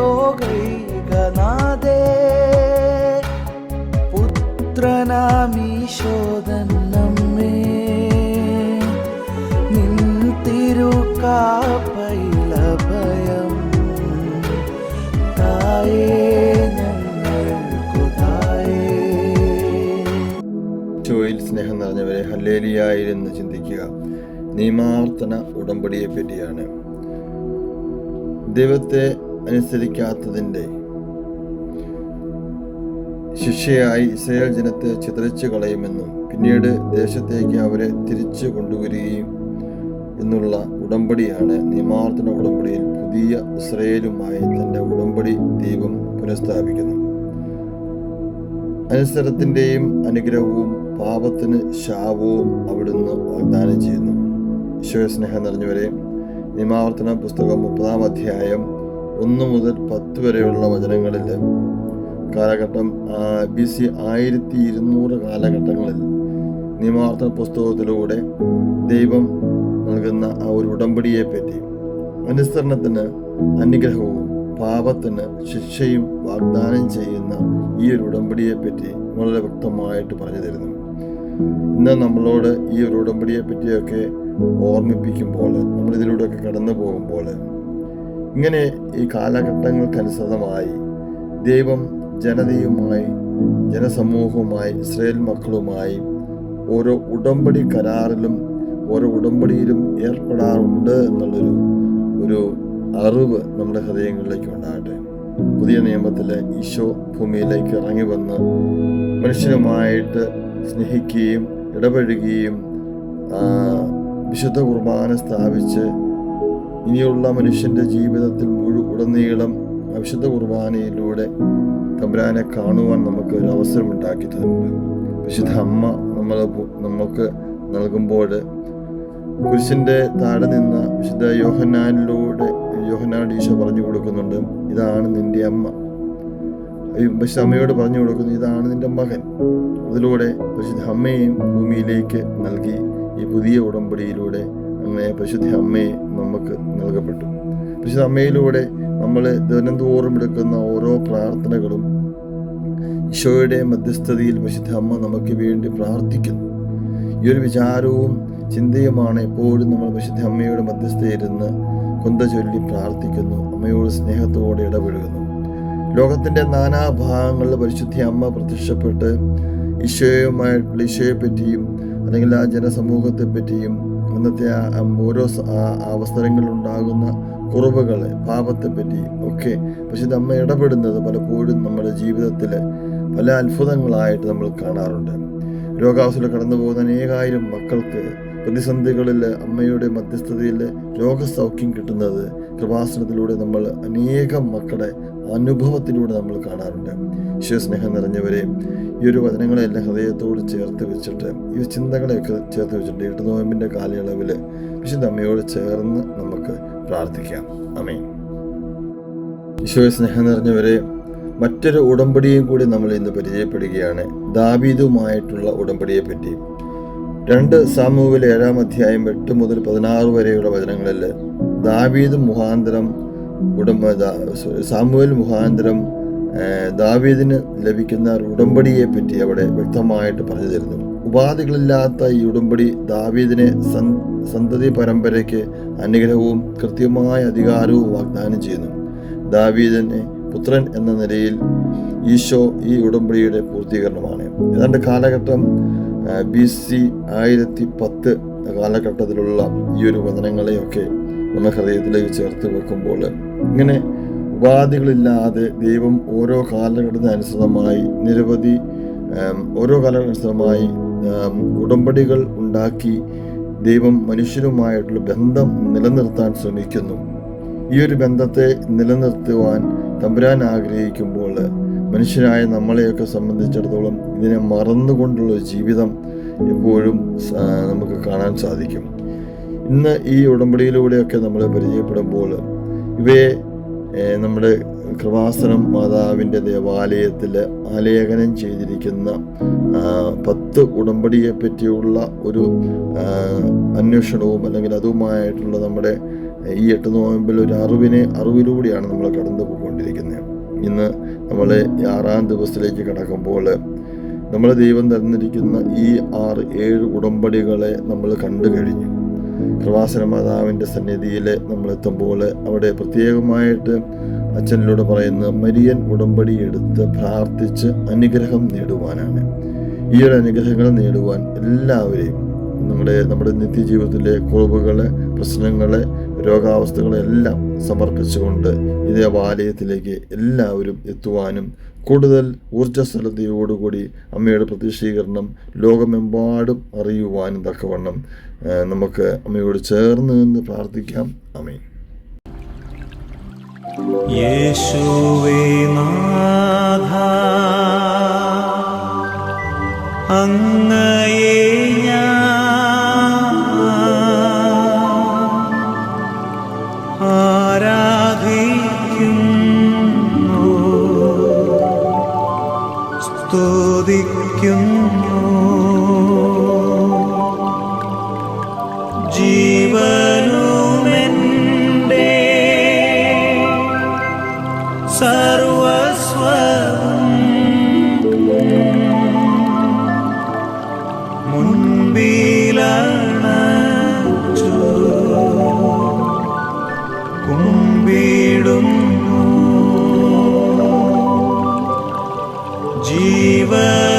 ലോകൈകനാഥേ. പുത്രനാമീശോദൻ നമ്മേ നിൻ തിരുക്കാപ്പയിലഭയം തായേ ചോയിൽ സ്നേഹം നിറഞ്ഞവരെ ഹല്ലേലിയായിരുന്ന് ചിന്തിക്കുക. നിയമാവർത്തന ഉടമ്പടിയെ പറ്റിയാണ് ദൈവത്തെ അനുസരിക്കാത്തതിന്റെ ശിക്ഷയായി ഇസ്രയേൽ ജനത്തെ ചിതറിച്ചു കളയുമെന്നും പിന്നീട് ദേശത്തേക്ക് അവരെ തിരിച്ചു കൊണ്ടുവരികയും എന്നുള്ള ഉടമ്പടിയാണ് നിയമാർത്ഥന ഉടമ്പടിയിൽ പുതിയ ഇസ്രയേലുമായി തന്റെ ഉടമ്പടി ദൈവം പുനഃസ്ഥാപിക്കുന്നു. അനുസരത്തിന്റെയും അനുഗ്രഹവും പാപത്തിന് ശാപവും അവിടുന്ന് വാഗ്ദാനം ചെയ്യുന്നു. ഈശ്വര സ്നേഹം നിറഞ്ഞവരെ നിയമാവർത്തന പുസ്തകം മുപ്പതാം അധ്യായം ഒന്ന് മുതൽ പത്ത് വരെയുള്ള വചനങ്ങളിൽ കാലഘട്ടം ബി സി ആയിരത്തി ഇരുന്നൂറ് കാലഘട്ടങ്ങളിൽ നിയമാർത്ഥ പുസ്തകത്തിലൂടെ ദൈവം നൽകുന്ന ആ ഒരു ഉടമ്പടിയെ പറ്റി അനുസരണത്തിന് അനുഗ്രഹവും പാപത്തിന് ശിക്ഷയും വാഗ്ദാനം ചെയ്യുന്ന ഈ ഒരു ഉടമ്പടിയെ പറ്റി വളരെ വ്യക്തമായിട്ട് പറഞ്ഞു തരുന്നു. ഇന്ന് നമ്മളോട് ഈ ഒരു ഉടമ്പടിയെ പറ്റിയൊക്കെ ഓർമ്മിപ്പിക്കുമ്പോൾ നമ്മൾ ഇതിലൂടെയൊക്കെ കടന്നു പോകുമ്പോൾ ഇങ്ങനെ ഈ കാലഘട്ടങ്ങൾക്കനുസൃതമായി ദൈവം ജനതയുമായി ജനസമൂഹവുമായി ഇസ്രയേൽ മക്കളുമായി ഓരോ ഉടമ്പടി കരാറിലും ഓരോ ഉടമ്പടിയിലും ഏർപ്പെടാറുണ്ട് എന്നുള്ളൊരു ഒരു അറിവ് നമ്മുടെ ഹൃദയങ്ങളിലേക്ക് ഉണ്ടാകട്ടെ പുതിയ നിയമത്തിൽ ഈശോ ഭൂമിയിലേക്ക് ഇറങ്ങി വന്ന് മനുഷ്യനുമായിട്ട് സ്നേഹിക്കുകയും ഇടപഴകുകയും വിശുദ്ധ കുർബാന സ്ഥാപിച്ച് ഇനിയുള്ള മനുഷ്യന്റെ ജീവിതത്തിൽ മുഴു ഉടനീളം വിശുദ്ധ കുർബാനയിലൂടെ തമ്പുരാനെ കാണുവാൻ നമുക്ക് ഒരു അവസരം ഉണ്ടാക്കി തന്നിട്ടുണ്ട്. വിശുദ്ധ അമ്മ നമ്മൾ നമുക്ക് നൽകുമ്പോൾ കുരിശിന്റെ താഴെ നിന്ന വിശുദ്ധ യോഹന്നാനിലൂടെ യോഹന്നാൻ ഈശോ പറഞ്ഞു കൊടുക്കുന്നുണ്ട് ഇതാണ് നിന്റെ അമ്മ. വിശുദ്ധ അമ്മയോട് പറഞ്ഞു കൊടുക്കുന്നു ഇതാണ് നിന്റെ മകൻ. അതിലൂടെ വിശുദ്ധ അമ്മയെയും ഭൂമിയിലേക്ക് നൽകി ഈ പുതിയ ഉടമ്പടിയിലൂടെ അങ്ങനെ പരിശുദ്ധ അമ്മയെ നമുക്ക് നൽകപ്പെട്ടു. പരിശുദ്ധ അമ്മയിലൂടെ നമ്മൾ ദിനംതോറും എടുക്കുന്ന ഓരോ പ്രാർത്ഥനകളും ഈശോയുടെ മധ്യസ്ഥതയിൽ പരിശുദ്ധ അമ്മ നമുക്ക് വേണ്ടി പ്രാർത്ഥിക്കുന്നു. ഈ ഒരു വിചാരവും ചിന്തയുമാണ് എപ്പോഴും നമ്മൾ പരിശുദ്ധ അമ്മയുടെ മധ്യസ്ഥയിരുന്ന് കൊന്ത ചൊല്ലി പ്രാർത്ഥിക്കുന്നു. അമ്മയോട് സ്നേഹത്തോടെ ഇടപെടുന്നു ലോകത്തിന്റെ നാനാഭാഗങ്ങളിൽ പരിശുദ്ധ അമ്മ പ്രത്യക്ഷപ്പെട്ട് ഈശോയുമായിട്ടുള്ള ഈശോയെ പറ്റിയും അല്ലെങ്കിൽ ആ ജനസമൂഹത്തെ പറ്റിയും അന്നത്തെ ഓരോ അവസരങ്ങളിലുണ്ടാകുന്ന കുറവുകൾ പാപത്തെ പറ്റി ഒക്കെ. പക്ഷെ നമ്മൾ ഇടപെടുന്നത് പലപ്പോഴും നമ്മുടെ ജീവിതത്തിൽ പല അത്ഭുതങ്ങളായിട്ട് നമ്മൾ കാണാറുണ്ട്. രോഗാവസ്ഥയിൽ കടന്നു പോകുന്ന അനേകായിരം മക്കൾക്ക് പ്രതിസന്ധികളിൽ അമ്മയുടെ മധ്യസ്ഥതയിൽ രോഗസൗഖ്യം കിട്ടുന്നത് കൃപാസനത്തിലൂടെ നമ്മൾ അനേകം മക്കളെ അനുഭവത്തിലൂടെ നമ്മൾ കാണാറുണ്ട്. ഈശ്വരസ്നേഹം നിറഞ്ഞവരെ ഈ ഒരു വചനങ്ങളെല്ലാം ഹൃദയത്തോട് ചേർത്ത് വെച്ചിട്ട് ഈ ചിന്തകളെയൊക്കെ ചേർത്ത് വെച്ചിട്ട് എട്ട് നോയമ്പിന്റെ കാലയളവിൽ വിശുദ്ധ അമ്മയോട് ചേർന്ന് നമുക്ക് പ്രാർത്ഥിക്കാം. അമേ ഈശോയെ സ്നേഹം നിറഞ്ഞവരെ മറ്റൊരു ഉടമ്പടിയും കൂടി നമ്മൾ ഇന്ന് പരിചയപ്പെടുകയാണ്. ദാവീദുമായിട്ടുള്ള ഉടമ്പടിയെ പറ്റി രണ്ട് സാമൂഹ്യ ഏഴാം അധ്യായം എട്ട് മുതൽ പതിനാറ് വരെയുള്ള വചനങ്ങളിൽ ദാവീദ് മുഖാന്തരം ഉടമ്പ സാമൂഹ്യ മുഖാന്തരം ദാവീദിന് ലഭിക്കുന്ന ഉടമ്പടിയെ പറ്റി അവിടെ വ്യക്തമായിട്ട് പറഞ്ഞു തരുന്നു. ഉപാധികളില്ലാത്ത ഈ ഉടമ്പടി ദാവീദിനെ സന്തതി പരമ്പരയ്ക്ക് അനുഗ്രഹവും കൃത്യമായ അധികാരവും വാഗ്ദാനം ചെയ്യുന്നു. ദാവീദിനെ പുത്രൻ എന്ന നിലയിൽ ഈശോ ഈ ഉടമ്പടിയുടെ പൂർത്തീകരണമാണ്. ഏതാണ്ട് കാലഘട്ടം ബി സി ആയിരത്തി പത്ത് കാലഘട്ടത്തിലുള്ള ഈ ഒരു വചനങ്ങളെയൊക്കെ നമ്മൾ ഹൃദയത്തിലേക്ക് ചേർത്ത് വെക്കുമ്പോൾ ഇങ്ങനെ ഉപാധികളില്ലാതെ ദൈവം ഓരോ കാലഘട്ടത്തിനനുസൃതമായി നിരവധി ഓരോ കാലഘട്ടത്തിനനുസൃതമായി ഉടമ്പടികൾ ഉണ്ടാക്കി ദൈവം മനുഷ്യരുമായിട്ടുള്ള ബന്ധം നിലനിർത്താൻ ശ്രമിക്കുന്നു. ഈ ഒരു ബന്ധത്തെ നിലനിർത്തുവാൻ തമ്പുരാൻ ആഗ്രഹിക്കുമ്പോൾ മനുഷ്യരായ നമ്മളെയൊക്കെ സംബന്ധിച്ചിടത്തോളം ഇതിനെ മറന്നുകൊണ്ടുള്ള ജീവിതം എപ്പോഴും നമുക്ക് കാണാൻ സാധിക്കും. ഇന്ന് ഈ ഉടമ്പടിയിലൂടെയൊക്കെ നമ്മൾ പരിചയപ്പെടുമ്പോൾ ഇവയെ നമ്മുടെ കൃപാസനം മാതാവിന്റെ ദേവാലയത്തിൽ ആലേഖനം ചെയ്തിരിക്കുന്ന പത്ത് ഉടമ്പടിയെ പറ്റിയുള്ള ഒരു അന്വേഷണവും അല്ലെങ്കിൽ അതുമായിട്ടുള്ള നമ്മുടെ ഈ എട്ട് നോയമ്പിൽ ഒരു അറിവിനെ അറിവിലൂടെയാണ് നമ്മൾ കടന്നു പോയിക്കൊണ്ടിരിക്കുന്നത് ഇന്ന് നമ്മൾ ആറാം ദിവസത്തിലേക്ക് കടക്കുമ്പോൾ നമ്മൾ ദൈവം തന്നിരിക്കുന്ന ഈ ആറ് ഏഴ് ഉടമ്പടികളെ നമ്മൾ കണ്ടു കഴിഞ്ഞു. കൃപാസന മാതാവിന്റെ സന്നിധിയിൽ നമ്മൾ എത്തുമ്പോൾ അവിടെ പ്രത്യേകമായിട്ട് അച്ഛനിലൂടെ പറയുന്നത് മരിയൻ ഉടമ്പടി എടുത്ത് പ്രാർത്ഥിച്ച് അനുഗ്രഹം നേടുവാനാണ്. ഈ അനുഗ്രഹങ്ങൾ നേടുവാൻ എല്ലാവരെയും നമ്മുടെ നമ്മുടെ നിത്യജീവിതത്തിലെ കുറവുകളെ പ്രശ്നങ്ങളെ രോഗാവസ്ഥകളെല്ലാം സമർപ്പിച്ചുകൊണ്ട് ഈ ദേവാലയത്തിലേക്ക് എല്ലാവരും എത്തുവാനും കൂടുതൽ ഊർജസ്വലതയോടുകൂടി അമ്മയുടെ പ്രതിഷ്ഠീകരണം ലോകമെമ്പാടും അറിയുവാനും തക്കവണ്ണം നമുക്ക് അമ്മയോട് ചേർന്ന് നിന്ന് പ്രാർത്ഥിക്കാം. അമ്മേ യേശുവേ നാഥ അങ്ങയെ സ്തുതിക്കുന്നു ജീവനുമെന്റെ സർവസ്വം മുൻപിലണച്ചു. കുമ്പിടുന്നു. given.